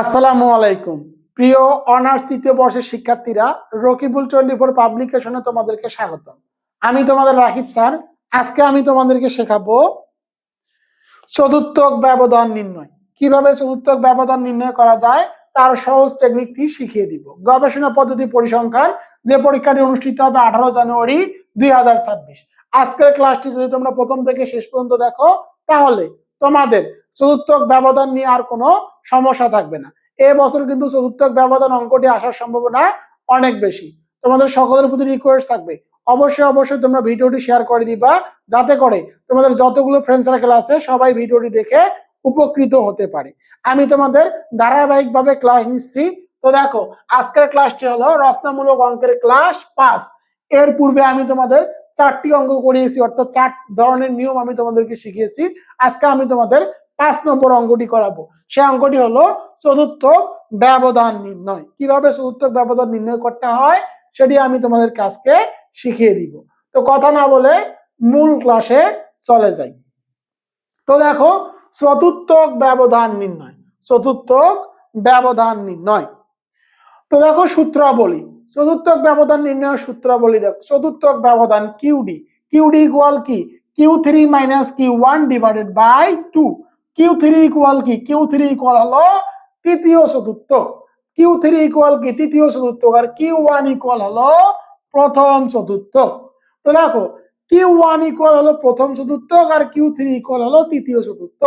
আসসালামু আলাইকুম। প্রিয় অনার্স তৃতীয় বর্ষের শিক্ষার্থীরা, রকিবুল টোয়েন্টি ফোর পাবলিকেশনে তোমাদেরকে স্বাগত আমি তোমাদের রাকিব স্যার। আজকে আমি তোমাদেরকে শেখাবো চতুর্থক ব্যবধান নির্ণয়। কীভাবে চতুর্থক ব্যবধান নির্ণয় করা যায়, তার সহজ টেকনিকটি শিখিয়ে দিব। গবেষণা পদ্ধতি পরিসংখ্যান, যে পরীক্ষাটি অনুষ্ঠিত হবে আঠারো জানুয়ারি দুই হাজার ছাব্বিশ। আজকের ক্লাসটি যদি তোমরা প্রথম থেকে শেষ পর্যন্ত দেখো, তাহলে তোমাদের চতুর্থক ব্যবধান নিয়ে আর কোনো সমস্যা থাকবে না। এ বছর কিন্তু চতুর্থক ব্যবধান অঙ্কটি আসার সম্ভাবনা অনেক বেশি। তোমাদের সকলের প্রতি রিকোয়েস্ট থাকবে। অবশ্যই অবশ্যই তোমরা ভিডিওটি শেয়ার করে দিবা, যাতে করে তোমাদের যতগুলো ফ্রেন্ড সার্কেল আছে, সবাই ভিডিওটি দেখে উপকৃত হতে পারে। আমি তোমাদের ধারাবাহিকভাবে ক্লাস নিচ্ছি। তো দেখো, আজকের ক্লাসটি হলো রচনামূলক অঙ্কের ক্লাস পাঁচ। এর পূর্বে আমি তোমাদের চারটি অঙ্ক করিয়েছি, অর্থাৎ চার ধরনের নিয়ম আমি তোমাদেরকে শিখিয়েছি। আজকে আমি তোমাদের পাঁচ নম্বর অঙ্কটি করাবো। সেই অঙ্কটি হলো চতুর্থ ব্যবধান নির্ণয়। কীভাবে চতুর্থ ব্যবধান নির্ণয় করতে হয়, সেটি আমি তোমাদের কাজকে শিখিয়ে দিব। তো কথা না বলে মূল ক্লাসে চলে যাই। তো দেখো চতুর্থক ব্যবধান নির্ণয়। চতুর্থক ব্যবধান নির্ণয়। তো দেখো সূত্রাবলী। চতুর্থক ব্যবধান নির্ণয় সূত্রাবলী দেখো। চতুর্থক ব্যবধান কিউডি কিউডি ইকুয়াল কি? Q three minus Q one divided by two. Q three equal কি? কিউ থ্রি ইকুয়াল হলো তৃতীয় চতুর্থ। কিউ থ্রি ইকুয়াল কি? তৃতীয় চতুর্থ। আর কিউ ওয়ান ইকুয়াল হলো প্রথম চতুর্থ। তো দেখো কিউ ওয়ান ইকুয়াল হলো প্রথম চতুর্থ আর কিউ থ্রি ইকুয়াল হলো তৃতীয় চতুর্থ।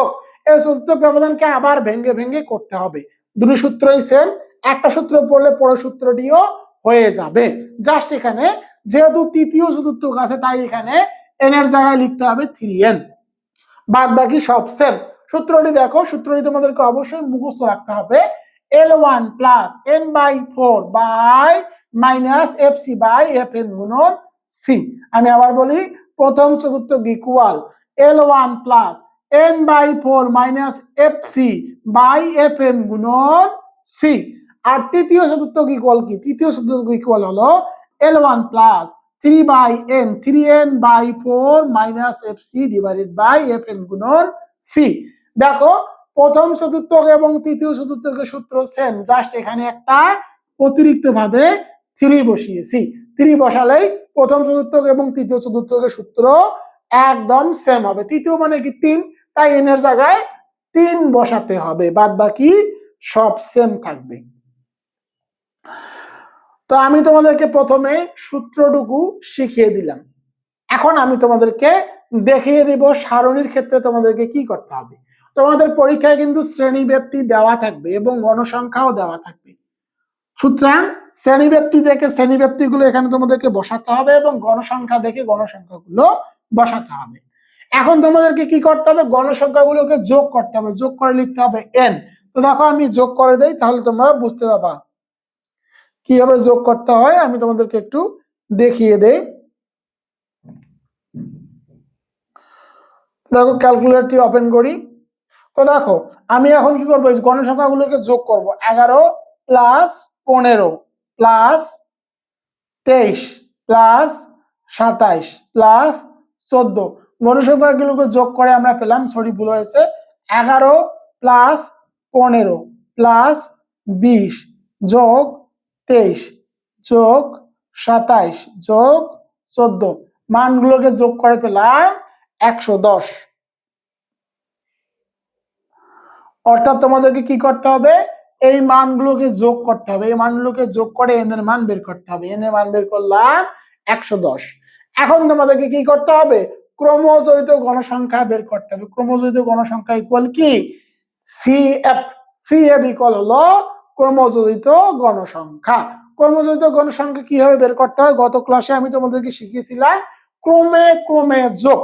এই চতুর্থ ব্যবধানকে আবার ভেঙ্গে ভেঙ্গে করতে হবে। দুটো সূত্রই সেম একটা সূত্র পড়লে পরের সূত্রটিও হয়ে যাবে। জাস্ট এখানে, যেহেতু তৃতীয় চতুর্থ আছে, তাই এখানে এন এর জায়গায় লিখতে হবে থ্রি এন বাদ বাকি সব সেম সূত্রটি দেখো, সূত্রটি তোমাদেরকে অবশ্যই মুখস্থ রাখতে হবে। L one plus N by four by minus F C by F N গুণন সি আমি আবার বলি, প্রথম চতুর্থ equal L one plus N by four minus F C by F N গুণন সি আর তৃতীয় চতুর্থ ইকুয়াল কি? তৃতীয় চতুর্থ ইকুয়াল হলো? L one plus three by N three N by four minus F C divided by F N গুণন C দেখো, প্রথম চতুর্থ এবং তৃতীয় চতুর্থকের সূত্র সেম জাস্ট এখানে একটা অতিরিক্ত ভাবে থ্রি বসিয়েছি। থ্রি বসালেই প্রথম চতুর্থক এবং তৃতীয় চতুর্থকের সূত্র একদম সেম হবে। তৃতীয় মানে কি তিন? তাই এন এর জায়গায় তিন বসাতে হবে বাদ বাকি সব সেম থাকবে। তো আমি তোমাদেরকে প্রথমে সূত্রটুকু শিখিয়ে দিলাম। এখন আমি তোমাদেরকে দেখিয়ে দিব সারণীর ক্ষেত্রে তোমাদেরকে কি করতে হবে। তোমাদের পরীক্ষায় কিন্তু শ্রেণি ব্যক্তি দেওয়া থাকবে এবং গণসংখ্যাও দেওয়া থাকবে। সুতরাং শ্রেণি ব্যক্তি দেখে শ্রেণি ব্যক্তিগুলো এখানে তোমাদেরকে বসাতে হবে এবং গণসংখ্যা দেখে গণসংখ্যাগুলো বসাতে হবে। এখন তোমাদেরকে কি করতে হবে? গণসংখ্যাগুলোকে যোগ করতে হবে। যোগ করে লিখতে হবে এন তো দেখো আমি যোগ করে দেই, তাহলে তোমরা বুঝতে পারবা। কীভাবে যোগ করতে হয় আমি তোমাদেরকে একটু দেখিয়ে দেই। দেখো ক্যালকুলেটরটি ওপেন করি। তো দেখো, আমি এখন কি করব? এই গণসংখ্যাগুলোকে যোগ করব। এগারো প্লাস পনেরো প্লাস তেইশ প্লাস সাতাইশ প্লাস চোদ্দ। গণসংখ্যাগুলোকে যোগ করে আমরা পেলাম, সরি, ভুল হয়েছে, এগারো প্লাস পনেরো প্লাস বিশ যোগ তেইশ যোগ সাতাইশ যোগ চোদ্দ। মানগুলোকে যোগ করে পেলাম একশো দশ। অর্থাৎ তোমাদেরকে কি করতে হবে? এই মানগুলোকে যোগ করতে হবে। এই মানগুলোকে যোগ করে এন এর মান বের করতে হবে। এন মান বের করলাম একশো দশ। এখন তোমাদেরকে কি করতে হবে? ক্রমজৈত গণসংখ্যা বের করতে হবে। ক্রমজৈত গণসংখ্যা ইকুয়াল কি? C F C F equal হলো ক্রমজৈত গণসংখ্যা ক্রমজৈত গণসংখ্যা কীভাবে বের করতে হয়? গত ক্লাসে আমি তোমাদেরকে শিখিয়েছিলাম। ক্রমে ক্রমে যোগ।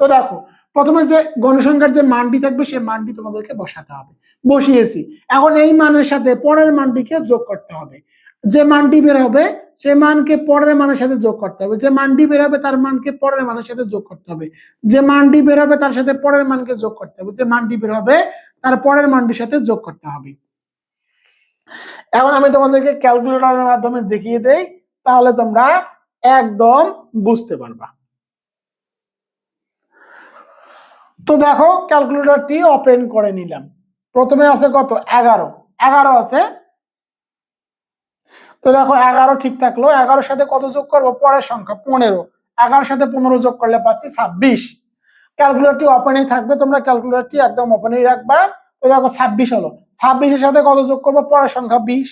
তো দেখো প্রথমে যে গণসংখ্যার যে মানটি থাকবে সেই মানটি তোমাদেরকে বসাতে হবে। বসিয়েছি। এখন এই মানের সাথে পরের মানটিকে যোগ করতে হবে। যে মানটি বের হবে সেই মানকে পরের মানের সাথে যোগ করতে হবে। যে মানটি বের হবে, তার মানকে পরের মানের সাথে যোগ করতে হবে। যে মানটি বের হবে, তার সাথে পরের মানকে যোগ করতে হবে। যে মানটি বের হবে, তার পরের মানটির সাথে যোগ করতে হবে। এখন আমি তোমাদেরকে ক্যালকুলেটরের মাধ্যমে দেখিয়ে দেই, তাহলে তোমরা একদম বুঝতে পারবা। তো দেখো ক্যালকুলেটরটি ওপেন করে নিলাম। প্রথমে আছে কত? এগারো। এগারো আছে? তো দেখো এগারো ঠিক থাকল। এগারোর সাথে কত যোগ করব? পরের সংখ্যা পনেরো। এগারোর সাথে পনেরো যোগ করলে পাচ্ছি ছাব্বিশ। ক্যালকুলেটরটি ওপেনেই থাকবে, তোমরা ক্যালকুলেটরটি একদম ওপেনেই রাখবা। তো দেখো ছাব্বিশ হলো। ছাব্বিশের সাথে কত যোগ করব? পরের সংখ্যা বিশ।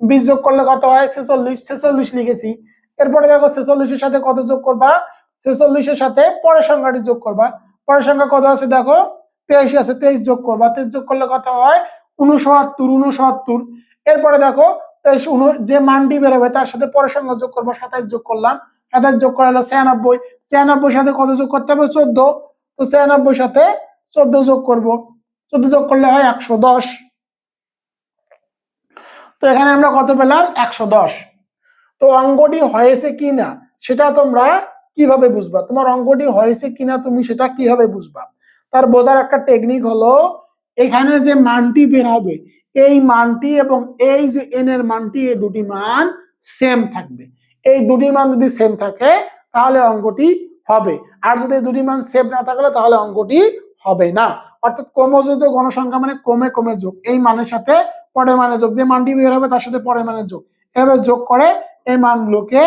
বিশ যোগ করলে কত হয়? ছেচল্লিশ। ছেচল্লিশ লিখেছি। এরপরে দেখো ছেচল্লিশের সাথে কত যোগ করবা? ছেচল্লিশের সাথে পরের সংখ্যাটি যোগ করবা। পরের সংখ্যা কত আছে দেখো? তেইশ আছে, তেইশ যোগ করবা। তেইশ যোগ করলে কত হয়? উনসত্তর উনসত্তর এরপরে দেখো, তেইশ উন- যে মানটি বেরোবে, তার সাথে পরের সংখ্যা যোগ করব, সাতাইশ যোগ করলাম। সাতাইশ যোগ করা হলো ছিয়ানব্বই। ছিয়ানব্বই সাথে কত যোগ করতে হবে? চোদ্দ। তো ছিয়ানব্বই সাথে চোদ্দ যোগ করব। চোদ্দ যোগ করলে হয় একশো দশ। তো এখানে আমরা কত পেলাম? একশো দশ। তো অঙ্কটি হয়েছে কি না সেটা তোমরা কীভাবে বুঝবা? তোমার অঙ্কটি হয়েছে কিনা তুমি সেটা কীভাবে বুঝবা? তার বোঝার একটা টেকনিক হলো, এখানে যে মানটি বের হবে, এই মানটি এবং এই যে এন এর মানটি, এই দুটি মান সেম থাকবে। এই দুটি মান যদি সেম থাকে, তাহলে অঙ্কটি হবে। আর যদি দুটি মান সেম না থাকলে, তাহলে অঙ্কটি হবে না। অর্থাৎ ক্রমযুক্ত গণসংখ্যা মানে ক্রমে ক্রমে যোগ। এই মানের সাথে পরে মানে যোগ। যে মানটি বের হবে, তার সাথে পরে মানে যোগ। এভাবে যোগ করে এই মানগুলোকে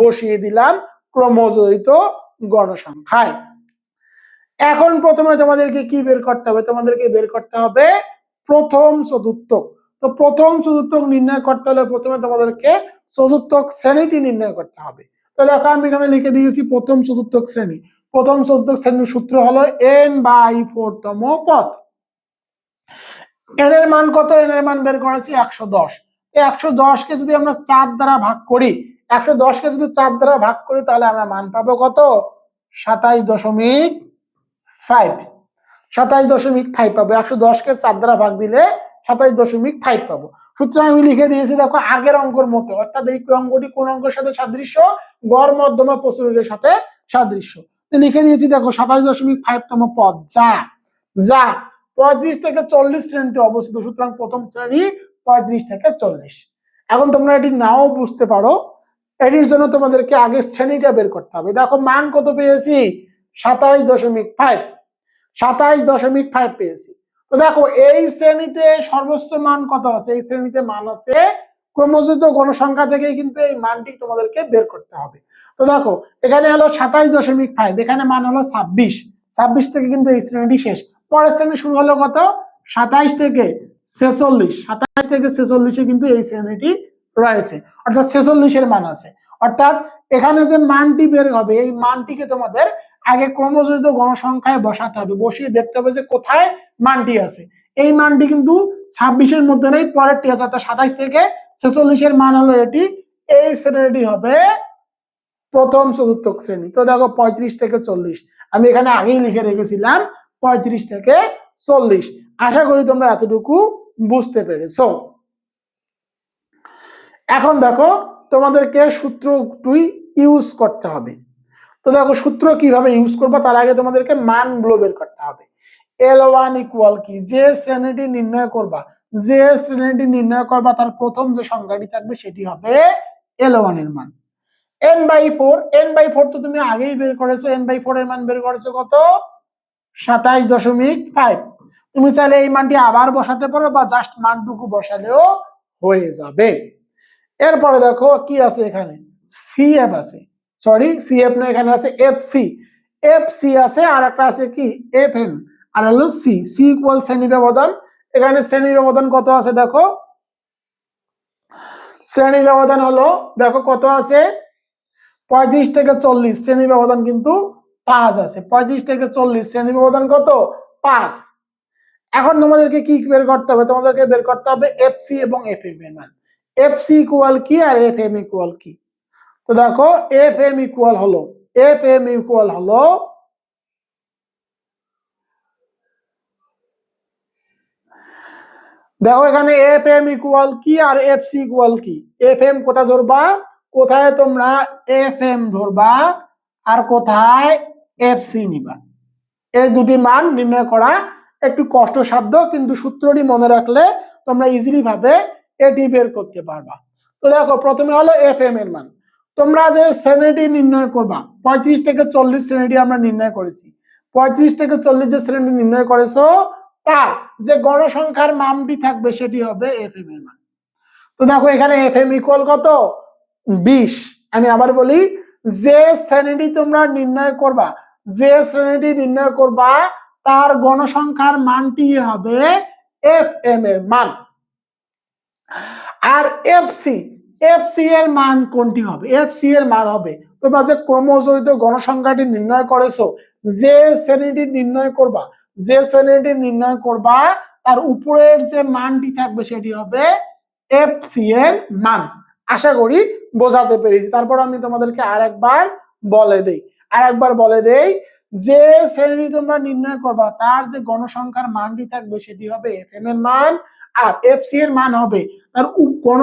বসিয়ে দিলাম। ক্রমজয়িত গণসংখ্যায়। এখন প্রথমে তোমাদেরকে কি বের করতে হবে? তোমাদেরকে বের করতে হবে প্রথম চতুর্থক। তো প্রথম চতুর্থক নির্ণয় করতে হলে প্রথমে তোমাদেরকে চতুর্থক শ্রেণীটি নির্ণয় করতে হবে। তো দেখো আমি এখানে লিখে দিয়েছি প্রথম চতুর্থক শ্রেণি। প্রথম চতুর্থক শ্রেণির সূত্র হলো এন বাই ফোরতম পথ পদ। এন এর মান কত? এন এর মান বের করেছি একশো দশ। একশো দশকে যদি আমরা চার দ্বারা ভাগ করি একশো দশকে যদি চার দ্বারা ভাগ করি, তাহলে আমরা মান পাবো কত? সাতাইশ দশমিক ফাইভ সাতাইশ দশমিক ফাইভ পাবো। একশো দশকে চার দ্বারা ভাগ দিলে সাতাইশ দশমিক ফাইভ পাবো। সুতরাং আমি লিখে দিয়েছি, দেখো, আগের অঙ্কর মতো। অর্থাৎ এই অঙ্কটি কোন অঙ্কের সাথে সাদৃশ্য? গড়, মধ্যমা প্রচুরের সাথে সাদৃশ্য। লিখে দিয়েছি, দেখো, সাতাইশ দশমিক ফাইভ তম পদ। যা যা, পঁয়ত্রিশ থেকে চল্লিশ শ্রেণীতে অবস্থিত। সুতরাং প্রথম শ্রেণি পঁয়ত্রিশ থেকে চল্লিশ। এখন তোমরা এটি নাও বুঝতে পারো। এটির জন্য তোমাদেরকে আগে শ্রেণীটা বের করতে হবে। দেখো, মান কত পেয়েছি? সাতাইশ দশমিক ফাইভ সাতাইশ দশমিক ফাইভ পেয়েছি। তো দেখো, এই শ্রেণীতে সর্বোচ্চ মান কত আছে? এই শ্রেণীতে মান আছে ক্রমযুক্ত গণসংখ্যা থেকে কিন্তু এই মানটি তোমাদেরকে বের করতে হবে। তো দেখো, এখানে হলো সাতাইশ দশমিক ফাইভ এখানে মান হলো ছাব্বিশ। ছাব্বিশ থেকে কিন্তু এই শ্রেণীটি শেষ। পরের শ্রেণি শুরু হলো কত? সাতাইশ থেকে ছেচল্লিশ। সাতাইশ থেকে ছেচল্লিশে কিন্তু এই শ্রেণীটি রয়েছে। অর্থাৎ ছেচল্লিশের মান আছে। অর্থাৎ এখানে যে মানটি বের হবে, এই মানটিকে তোমাদের আগে ক্রমযুক্ত গণসংখ্যায় বসাতে হবে। বসিয়ে দেখতে হবে যে কোথায় মানটি আছে। এই মানটি কিন্তু ছাব্বিশের মধ্যে নেই, পরেরটি আছে। অর্থাৎ সাতাইশ থেকে ছেচল্লিশের মান হলো এটি। এই শ্রেণীটি হবে প্রথম চতুর্থ শ্রেণি। তো দেখো পঁয়ত্রিশ থেকে চল্লিশ। আমি এখানে আগেই লিখে রেখেছিলাম পঁয়ত্রিশ থেকে চল্লিশ। আশা করি তোমরা এতটুকু বুঝতে পেরেছ। এখন দেখো তোমাদেরকে সূত্র টুই ইউজ করতে হবে। তো দেখো সূত্র কীভাবে ইউজ করব, তার আগে তোমাদেরকে মানগুলো বের করতে হবে। এল ওয়ান ইকুয়াল কি? যে শ্রেণীটি নির্ণয় করবা, যে শ্রেণীটি নির্ণয় করবা, তার প্রথম যে সংখ্যাটি থাকবে সেটি হবে এল ওয়ানের মান। N by four N by four তো তুমি আগেই বের করেছ এন বাই ফোর এর মান বের করেছ কত? সাতাইশ দশমিক ফাইভ তুমি চাইলে এই মানটি আবার বসাতে পারো বা জাস্ট মানটুকু বসালেও হয়ে যাবে। এরপরে দেখো কি আছে এখানে? সিএফ আছে। সরি সিএফ না, এখানে আছে এফ সি এফ সি আছে আর একটা আছে কি? এফ এম আর হলো সি সি ইকুয়াল শ্রেণি ব্যবধান। এখানে শ্রেণি ব্যবধান কত আছে দেখো? শ্রেণি ব্যবধান হলো, দেখো কত আছে? পঁয়ত্রিশ থেকে চল্লিশ। শ্রেণি ব্যবধান কিন্তু পাঁচ আছে। পঁয়ত্রিশ থেকে চল্লিশ। শ্রেণি ব্যবধান কত? পাঁচ। এখন তোমাদেরকে কি বের করতে হবে? তোমাদেরকে বের করতে হবে এফ সি এবং এফ এম এর মান। এফ সি ইকুয়াল কি আর এফ এম ইকুয়াল কি তো দেখো এফ এম ইকুয়াল হলো এফ এম ইকুয়াল হলো দেখো এখানে এফ এম ইকুয়াল কি আর এফ সি ইকুয়াল কি এফ এম কোথায় ধরবা? কোথায় তোমরা এফ এম ধরবা আর কোথায় এফ সি নিবা। এই দুটি মান নির্ণয় করা একটু কষ্টসাধ্য, কিন্তু সূত্রটি মনে রাখলে তোমরা ইজিলি ভাবে এটি বের করতে পারবা। তো দেখো, প্রথমে হলো এফ এম এর মান। তোমরা যে শ্রেণীটি নির্ণয় করবা, পঁয়ত্রিশ থেকে চল্লিশ শ্রেণীটি আমরা নির্ণয় করেছি। পঁয়ত্রিশ থেকে চল্লিশ যে শ্রেণি নির্ণয় করেছ, তার যে গণসংখ্যার মানটি থাকবে, সেটি হবে এফ এম এর মান। তো দেখো, এখানে এফ এম ইকুয়াল কত? বিশ। আমি আবার বলি, যে শ্রেণীটি তোমরা নির্ণয় করবা, যে শ্রেণীটি নির্ণয় করবা, তার গণসংখ্যার মানটি হবে এফ এম এর মান। আর এফ সি এফ সি এর মান কোনটি হবে? এফ সি এর মান হবে। তোমরা যে ক্রমজড়িত গণসংখ্যাটি নির্ণয় করেছ, যে শ্রেণীটি নির্ণয় করবা, যে শ্রেণীটি নির্ণয় করবা, তার উপরের যে মানটি থাকবে সেটি হবে এফ সি এর মান। আশা করি বোঝাতে পেরেছি। তারপর আমি তোমাদেরকে আরেকবার বলে দেই। আরেকবার বলে দেই যে শ্রেণি তোমরা নির্ণয় করবা, তার যে গণসংখ্যার মানটি থাকবে সেটি হবে এফ এম এর মান আর এফ সি এর মান হবে। তার গণ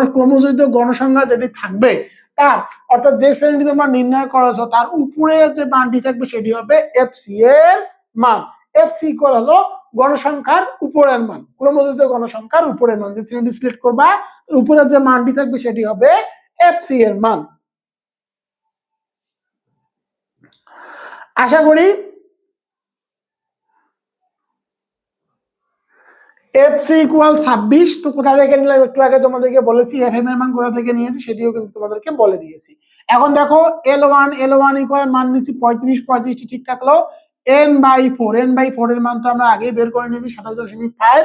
গণসংখ্যা যেটি থাকবে, তার অর্থাৎ যে শ্রেণীটি তোমরা নির্ণয় করেছ, তার উপরে যে মানটি থাকবে সেটি হবে এফ সি এর মান। এফ সি ইকুয়াল হলো গণসংখ্যার উপরের মান ক্রমজড়িত গণসংখ্যার উপরের মান। যে শ্রেণীটি সিলেক্ট করবা, তার উপরে যে মানটি থাকবে সেটি হবে এফ সি এর মান। আশা করি এফ সি ইকুয়াল ছাব্বিশ। তো কোথা থেকে নিলাম একটু আগে তোমাদেরকে বলেছি এফ এম এর মান কোথা থেকে নিয়েছি সেটিও কিন্তু তোমাদেরকে বলে দিয়েছি। এখন দেখো L one L one equal মান নিচ্ছি পঁয়ত্রিশ, পঁয়ত্রিশটি ঠিক থাকল। N by four N by four এর মান তো আমরা আগেই বের করে নিয়েছি, সাতাশ দশমিক ফাইভ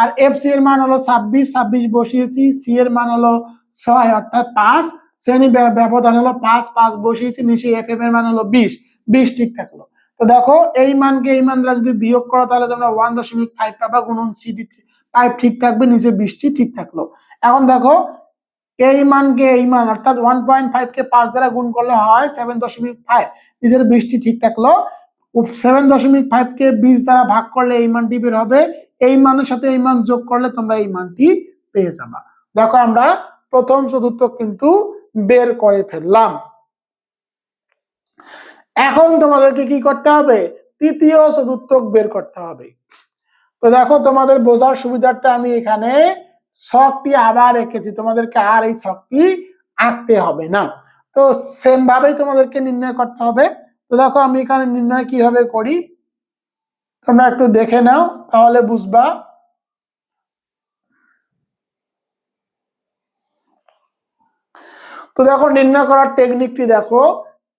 আর এফ সি এর মান হলো ছাব্বিশ ছাব্বিশ বসিয়েছি সি এর মান হলো ছয়, অর্থাৎ পাঁচ। শ্রেণি ব্যবধান হলো পাঁচ পাঁচ বসিয়েছি, নিচে এফ এম এর মান হলো বিশ। বিশ ঠিক থাকল। তো দেখো, এই মানকে এই মান দ্বারা যদি বিয়োগ করো, তাহলে তোমরা ওয়ান দশমিক ফাইভ পাবা গুণন সিডি ফাইভ ঠিক থাকবে, নিচে বিশটি ঠিক থাকল। এখন দেখো, এই মানকে এই মান, অর্থাৎ ওয়ান পয়েন্ট ফাইভ কে পাঁচ দ্বারা গুণ করলে হয় সেভেন দশমিক ফাইভ নিজের বিশটি ঠিক থাকল। সেভেন দশমিক ফাইভ কে বিশ দ্বারা ভাগ করলে এই মানটি বের হবে। এই মানের সাথে এই মান যোগ করলে তোমরা এই মানটি পেয়ে যাবা। দেখো আমরা প্রথম চতুর্থ কিন্তু বের করে ফেললাম। এখন তোমাদেরকে কি করতে হবে? তৃতীয় চতুর্থ বের করতে হবে। তো দেখো, তোমাদের বোঝার সুবিধার্থে আমি এখানে ছকটি আবার এঁকেছি। তোমাদেরকে আর এই ছকটি আঁকতে হবে না। তো সেম ভাবেই তোমাদেরকে নির্ণয় করতে হবে। তো দেখো, আমি এখানে নির্ণয় কীভাবে করি? তোমরা একটু দেখে নাও, তাহলে বুঝবা। তো দেখো, নির্ণয় করার টেকনিকটি দেখো।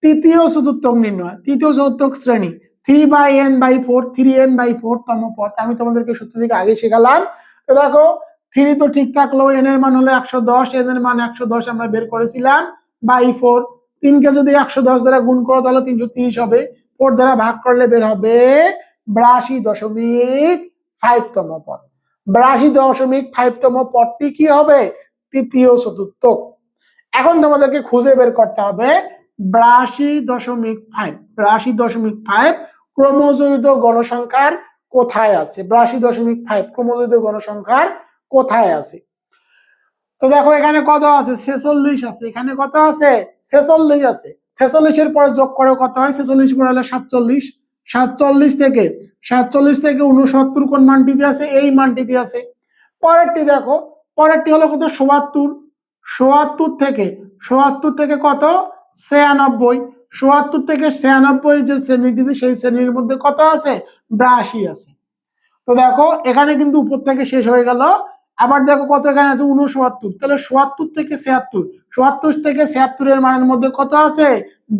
তৃতীয় চতুর্থক নির্ণয়, তৃতীয় চতুর্থক শ্রেণি three by N by four three N by four তম পথ আমি তোমাদেরকে সূত্র থেকে আগে শেখালাম। তো দেখো থ্রি তো ঠিক থাকল এন এর মান হলো একশো দশ এন এর মান একশো দশ আমরা বের করেছিলাম বাই ফোর তিনকে যদি একশো দশ দ্বারা গুণ করো, তাহলে তিনশো তিরিশ হবে। ফোর দ্বারা ভাগ করলে বের হবে বিরাশি দশমিক ফাইভ তম পদ। বিরাশি দশমিক ফাইভ তম পদটি কি হবে? তৃতীয় চতুর্থক। এখন তোমাদেরকে খুঁজে বের করতে হবে বিরাশি দশমিক ফাইভ বিরাশি দশমিক ফাইভ ক্রমজড়িত গণসংখ্যার কোথায় আছে? বিরাশি দশমিক ফাইভ ক্রমজড়িত গণসংখ্যার কোথায় আছে? তো দেখো এখানে কত আছে? ছেচল্লিশ আছে। এখানে কত আছে? ছেচল্লিশ আছে। ছেচল্লিশের পরে যোগ করে কত হয়? ছেচল্লিশ পরে হলো সাতচল্লিশ। সাতচল্লিশ থেকে সাতচল্লিশ থেকে উনসত্তর কোন মানটিতে আছে? এই মানটিতে আছে। পরেরটি দেখো। পরেরটি হলো কত? সোয়াত্তর। সোয়াত্তর থেকে সোয়াত্তর থেকে কত? ছিয়ানব্বই সোয়াত্তর থেকে ছিয়ানব্বই যে শ্রেণীটিতে সেই শ্রেণির মধ্যে কত আছে? বিরাশি আছে। তো দেখো, এখানে কিন্তু উপর থেকে শেষ হয়ে গেল। আবার দেখো কত এখানে আছে? উনসত্তর তাহলে সোয়াত্তর থেকে ছিয়াত্তর সোয়াত্তর থেকে ছিয়াত্তরের মানের মধ্যে কত আছে?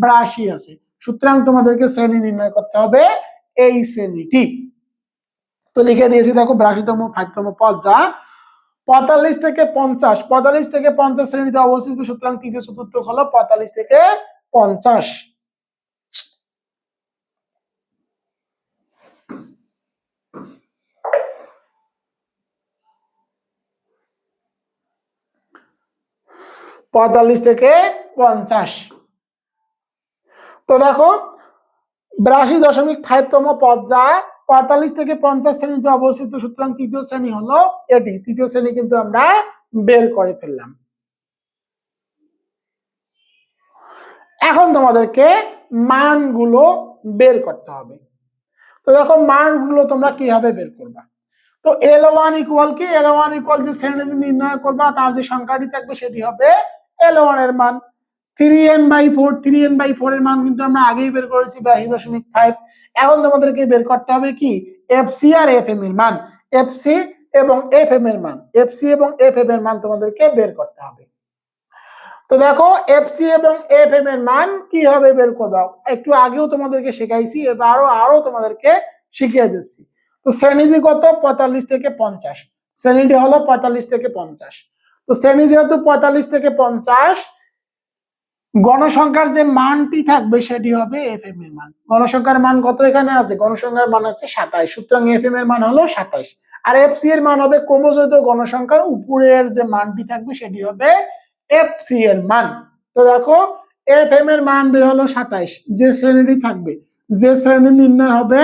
বিরাশি আছে। সুতরাং তোমাদেরকে শ্রেণি নির্ণয় করতে হবে এই শ্রেণীটি। তো লিখে দিয়েছি, দেখো, বিরাশিতম ফাইভতম পদ যা পঁয়তাল্লিশ থেকে পঞ্চাশ, পঁয়তাল্লিশ থেকে পঞ্চাশ শ্রেণীতে অবস্থিত, সুতরাং তৃতীয় চতুর্থ হলো পঁয়তাল্লিশ থেকে পঞ্চাশ। পঁয়তাল্লিশ থেকে পঞ্চাশ। তো দেখো, বিরাশি দশমিক ফাইভ তম পদ যা পঁয়তাল্লিশ থেকে পঞ্চাশ শ্রেণীতে অবস্থিত, সুতরাং তৃতীয় শ্রেণি হলো এটি। তৃতীয় শ্রেণি কিন্তু আমরা বের করে ফেললাম। এখন তোমাদেরকে মানগুলো বের করতে হবে। তো দেখো, মানগুলো তোমরা কীভাবে বের করবা? তো এল ওয়ান ইকুয়াল কি? এল ওয়ান ইকুয়াল যে শ্রেণি নির্ণয় করবা, তার যে সংখ্যাটি থাকবে সেটি হবে এল ওয়ানের মান। Three N by four three N by four এর মান কিন্তু আমরা আগেই বের করেছি বিরাশি দশমিক ফাইভ এখন তোমাদেরকে বের করতে হবে কি? এফ সি আর এফ এম এর মান। এফসি এবং এফ এম এর মান। এফসি এবং এফ এম এর মান তোমাদেরকে বের করতে হবে। তো দেখো এফসি এবং এফ এম এর মান কীভাবে বের করবে? একটু আগেও তোমাদেরকে শেখাইছি, এবারও আরও তোমাদেরকে শিখিয়ে দিচ্ছি। তো শ্রেণীটি কত? পঁয়তাল্লিশ থেকে পঞ্চাশ। শ্রেণীটি হলো পঁয়তাল্লিশ থেকে পঞ্চাশ। তো শ্রেণি যেহেতু পঁয়তাল্লিশ থেকে পঞ্চাশ গণসংখ্যার যে মানটি থাকবে সেটি হবে এফ এম এর মান। গণসংখ্যার মান কত এখানে আছে? গণসংখ্যার মান আছে সাতাইশ। সুতরাং এফ এম এর মান হলো সাতাইশ। আর এফ সি এর মান হবে ক্রমযুক্ত গণসংখ্যার উপরের যে মানটি থাকবে সেটি হবে এফ সি এর মান। তো দেখো এফ এম এর মান বের হলো সাতাইশ। যে শ্রেণীটি থাকবে, যে শ্রেণি নির্ণয় হবে,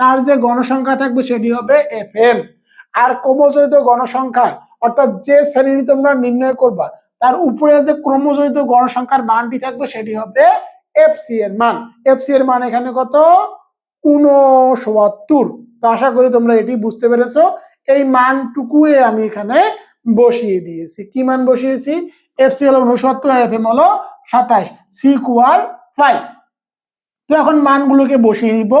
তার যে গণসংখ্যা থাকবে সেটি হবে এফ এম আর ক্রমজয়িত গণসংখ্যা, অর্থাৎ যে শ্রেণীটি তোমরা নির্ণয় করবা তার উপরে যে ক্রমজয়িত গণসংখ্যার মানটি থাকবে সেটি হবে এফ সি এর মান। এফ সি এর মান এখানে কত? উনসত্তর তো আশা করি তোমরা এটি বুঝতে পেরেছ। এই মানটুকুই আমি এখানে বসিয়ে দিয়েছি। কি মান বসিয়েছি? এফ সি হলো উনসত্তর আর এফ এম হলো সাতাশ। সি কুয়াল ফাইভ তো এখন মানগুলোকে বসিয়ে নিব।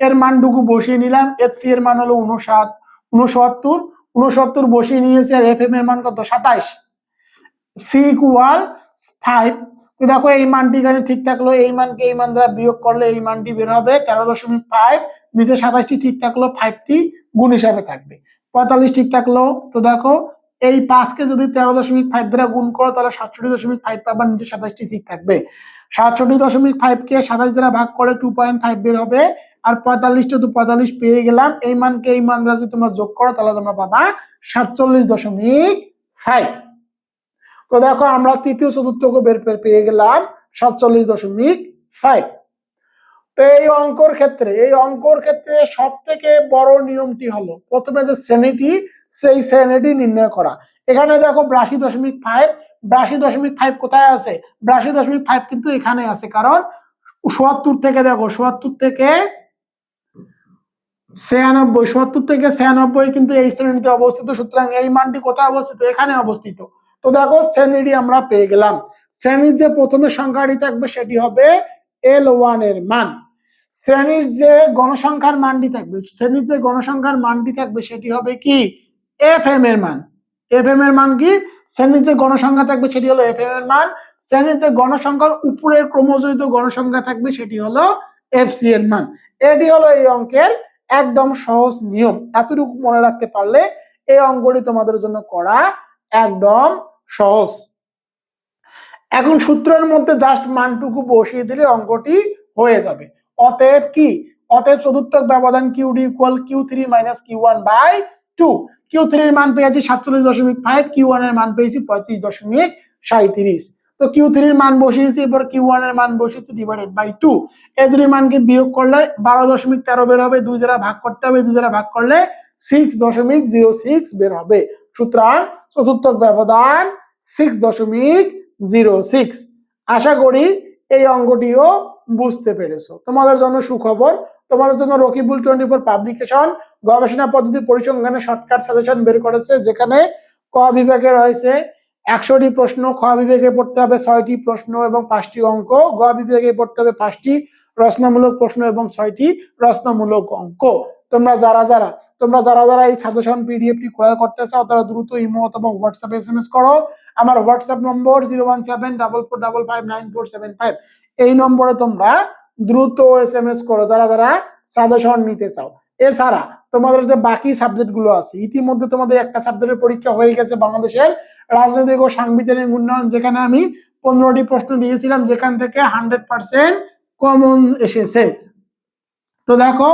এর মানটুকু বসিয়ে নিলাম। এফ সি এর মান হলো উনষাট উনসত্তর উনসত্তর বসিয়ে নিয়েছি আর এফ এম এর মান কত? সাতাইশ সি ইকুয়াল ফাইভ তো দেখো এই মানটি এখানে ঠিক থাকল, এই মানকে এই মান দ্বারা বিয়োগ করলে এই মানটি বের হবে তেরো দশমিক ফাইভ নিচে সাতাশটি ঠিক থাকল ফাইভটি গুণ হিসাবে থাকবে। পঁয়তাল্লিশ ঠিক থাকল, তো দেখো এই পাঁচকে যদি তেরো দশমিক ফাইভ দ্বারা গুণ করো, তাহলে সাতষট্টি দশমিক ফাইভ পাবার নিচে সাতাশটি ঠিক থাকবে। সাতষট্টি দশমিক ফাইভ কে সাতাশ দ্বারা ভাগ করে টু পয়েন্ট ফাইভ বের হবে, আর পঁয়তাল্লিশটা তো পঁয়তাল্লিশ পেয়ে গেলাম, এই মানকে এই মান দ্বারা যদি তোমরা যোগ করো, তাহলে তোমরা পাবা সাতচল্লিশ দশমিক ফাইভ তো দেখো আমরা তৃতীয় চতুর্থকে বের পেয়ে গেলাম সাতচল্লিশ দশমিক ফাইভ তো এই অঙ্কর ক্ষেত্রে, এই অঙ্কর ক্ষেত্রে সব থেকে বড় নিয়মটি হলো, প্রথমে যে শ্রেণীটি, সেই শ্রেণীটি নির্ণয় করা। এখানে দেখো বিরাশি দশমিক ফাইভ বিরাশি দশমিক ফাইভ কোথায় আছে? বিরাশি দশমিক ফাইভ কিন্তু এখানে আছে, কারণ সোয়াত্তর থেকে দেখো সোয়াত্তর থেকে ছিয়ানব্বই সত্তর থেকে ছিয়ানব্বই কিন্তু এই শ্রেণীতে অবস্থিত, সুতরাং এই মানটি কোথায় অবস্থিত? এখানে অবস্থিত। তো দেখো শ্রেণীটি আমরা পেয়ে গেলাম। শ্রেণির যে প্রথমে সংখ্যাটি থাকবে, সেটি হবে এল ওয়ানের মান। শ্রেণির যে গণসংখ্যার মানটি থাকবে, শ্রেণির যে গণসংখ্যার মানটি থাকবে, সেটি হবে কি? এফ এম এর মান। এফ এম এর মান কি? শ্রেণির যে গণসংখ্যা থাকবে, সেটি হলো এফ এম এর মান। শ্রেণির যে গণসংখ্যার উপরের ক্রমজয়িত গণসংখ্যা থাকবে, সেটি হলো এফ সি এর মান। এটি হলো এই অঙ্কের একদম সহজ নিয়ম। এতটুকু মনে রাখতে পারলে এই অঙ্কটি তোমাদের জন্য করা একদম সহজ। এখন সূত্রের মধ্যে জাস্ট মানটুকু বসিয়ে দিলে অঙ্কটি হয়ে যাবে। অতএব কি? অতএব চতুর্থক ব্যবধান Q D equal Q three minus Q one by two Q থ্রির মান পেয়েছি সাতচল্লিশ দশমিক ফাইভ কিউ ওয়ানের মান পেয়েছি পঁয়ত্রিশ দশমিক সাঁত্রিশ তো কিউ থ্রির মান বসিয়েছি, এবার কিউ ওয়ানের মান বসিয়েছি ডিভাইডেড বাই টু এই দুটি মানকে বিয়োগ করলে বারো দশমিক তেরো বের হবে, দুই দ্বারা ভাগ করতে হবে, দুই দ্বারা ভাগ করলে সিক্স দশমিক জিরো সিক্স বের হবে। সুতরাং চতুর্থক ব্যবধান সিক্স দশমিক জিরো সিক্স আশা করি এই অঙ্কটিও বুঝতে পেরেছ। তোমাদের জন্য সুখবর। তোমাদের জন্য রকিবুল টোয়েন্টি ফোর পাবলিকেশন গবেষণা পদ্ধতি পরিসংখ্যানের শর্টকাট সাজেশন বের করেছে, যেখানে ক বিভাগে রয়েছে একশোটি প্রশ্ন, খ বিভাগে পড়তে হবে ছয়টি প্রশ্ন এবং পাঁচটি অঙ্ক, গ বিভাগে পড়তে হবে পাঁচটি রচনামূলক প্রশ্ন এবং ছয়টি রচনামূলক অঙ্ক। তোমরা যারা যারা, তোমরা যারা যারা এই সাজেশন পিডিএফটি ক্রয় করতে চাও, তারা দ্রুত ইমো অথবা হোয়াটসঅ্যাপে এস এস করো। আমার WhatsApp number zero one seven double four double five nine four seven five এই নম্বরে তোমরা দ্রুত এস এম এস করো, যারা যারা সাজেশন নিতে চাও। এছাড়া তোমাদের যে বাকি সাবজেক্টগুলো আছে, ইতিমধ্যে তোমাদের একটা সাবজেক্টের পরীক্ষা হয়ে গেছে বাংলাদেশের রাজনৈতিক ও সাংবিধানিক উন্নয়ন, যেখানে আমি পনেরোটি প্রশ্ন দিয়েছিলাম, যেখান থেকে হান্ড্রেড পার্সেন্ট কমন এসেছে। তো দেখো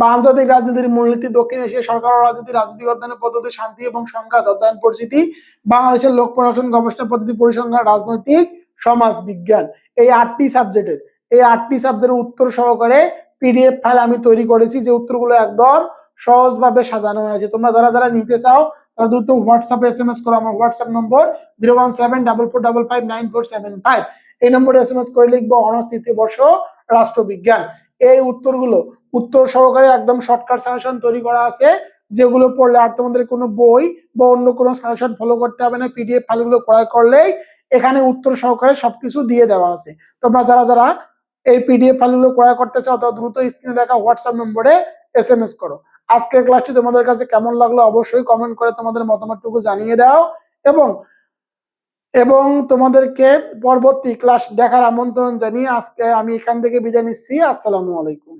বা আন্তর্জাতিক রাজনীতির মূলনীতি, দক্ষিণ এশিয়া সরকার ও রাজনীতি, রাজনৈতিক অধ্যয়নের পদ্ধতি, শান্তি এবং সংঘাত অধ্যয়ন পরিস্থিতি বাংলাদেশের লোক প্রশাসন, গবেষণা পদ্ধতি, পরিসংখ্যান, রাজনৈতিক, সমাজ বিজ্ঞান। এই আটটি সাবজেক্টের, এই আটটি সাবজেক্টের উত্তর সহকারে পিডিএফ ফাইল আমি তৈরি করেছি, যে উত্তরগুলো একদম সহজভাবে সাজানো হয়েছে। তোমরা যারা যারা নিতে চাও, তারা দ্রুত হোয়াটসঅ্যাপে এস এম এস করো, আমার WhatsApp number zero one seven double four double five nine four seven five এই নম্বরে এস এম এস করে লিখব অনার্স তৃতীয় বর্ষ, রাষ্ট্রবিজ্ঞান। এই উত্তরগুলো উত্তর সহকারে একদম শর্টকাট সাজেশন তৈরি করা আছে, যেগুলো পড়লে আর তোমাদের কোনো বই বা অন্য কোনো সাজেশন ফলো করতে হবে না পিডিএফ ফাইলগুলো ক্রয় করলেই এখানে উত্তর সহকারে সবকিছু দিয়ে দেওয়া আছে। তোমরা যারা যারা এই পিডিএফ ফাইলগুলো ক্রয় করতে চাও তারা দ্রুত স্ক্রিনে দেখা হোয়াটসঅ্যাপ নম্বরে এস এম এস করো। আজকের ক্লাসটি তোমাদের কাছে কেমন লাগল অবশ্যই কমেন্ট করে তোমাদের মতামতটুকু জানিয়ে দাও এবং এবং তোমাদেরকে পরবর্তী ক্লাস দেখার আমন্ত্রণ জানিয়ে আজকে আমি এখান থেকে বিদায় নিচ্ছি। আসসালামু আলাইকুম।